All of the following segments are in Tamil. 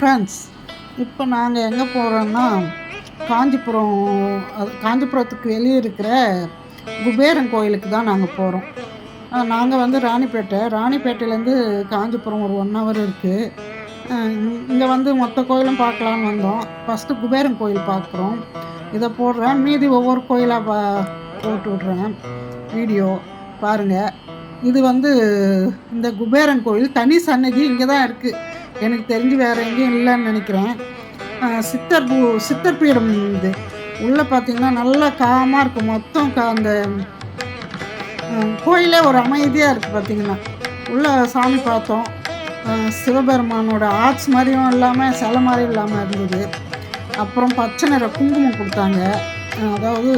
ஃப்ரெண்ட்ஸ் இப்போ நாங்கள் எங்கே போகிறோன்னா காஞ்சிபுரம் அது காஞ்சிபுரத்துக்கு வெளியே இருக்கிற குபேரன் கோயிலுக்கு தான் நாங்கள் போகிறோம் நாங்கள் வந்து ராணிப்பேட்டை ராணிப்பேட்டையிலேருந்து காஞ்சிபுரம் ஒரு ஒன் ஹவர் இருக்குது இங்கே வந்து மொத்த கோயிலும் பார்க்கலான்னு வந்தோம். ஃபஸ்ட்டு குபேரன் கோயில் பார்க்குறோம். இதை போடுறேன். மீதி ஒவ்வொரு கோயிலாக பா போட்டு விட்றேன். வீடியோ பாருங்கள் இது வந்து இந்த குபேரன் கோயில் தனி சன்னதி இங்கே தான் இருக்குது எனக்கு தெரிஞ்சு வேறு எங்கேயும் இல்லைன்னு நினைக்கிறேன். சித்தர் பூ சித்தர் பீடம் இது. உள்ளே பார்த்தீங்கன்னா நல்லா காமாக இருக்கும். மொத்தம் கா அந்த கோயிலே ஒரு அமைதியாக இருக்குது பார்த்திங்கன்னா உள்ளே சாமி பார்த்தோம். சிவபெருமானோட ஆர்ட்ஸ் மாதிரியும் இல்லாமல் சிலை மாதிரியும் இல்லாமல் இருந்தது. அப்புறம் பச்சை நிற குங்குமம் கொடுத்தாங்க. அதாவது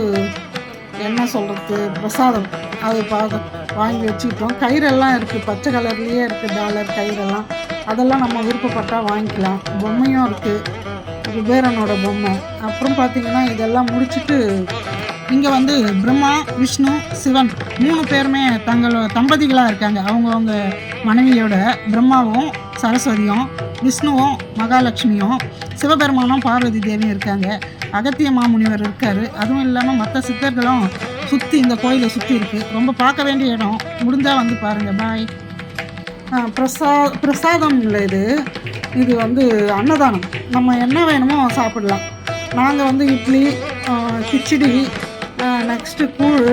என்ன சொல்கிறது பிரசாதம். அது பார்த்து வாங்கி வச்சுக்கிட்டோம். கயிறெல்லாம் இருக்குது பச்சை கலர்லேயே இருக்குது டாலர் கயிறெல்லாம். அதெல்லாம் நம்ம விருப்பப்பட்டால் வாங்கிக்கலாம். பொம்மையும் இருக்குது குபேரனோட பொம்மை. அப்புறம் பார்த்திங்கன்னா இதெல்லாம் முடிச்சுட்டு இங்கே வந்து பிரம்மா விஷ்ணு சிவன் மூணு பேருமே தங்கள் தம்பதிகளாக இருக்காங்க. அவங்கவுங்க மனைவியோட பிரம்மாவும் சரஸ்வதியும் விஷ்ணுவும் மகாலட்சுமியும் சிவபெருமானும் பார்வதி தேவியும் இருக்காங்க. அகத்திய மாமுனிவர் இருக்கார். அதுவும் இல்லாமல் மற்ற சித்தர்களும் சுற்றி இந்த கோயிலை சுற்றி இருக்குது ரொம்ப பார்க்க வேண்டிய இடம். முடிஞ்சால் வந்து பாருங்கள் பாய் பிரசா பிரசாதம் இல்லை இது. இது வந்து அன்னதானம். நம்ம என்ன வேணுமோ சாப்பிடலாம். நாங்கள் வந்து இட்லி கிச்சடி நெக்ஸ்ட்டு கூழ்.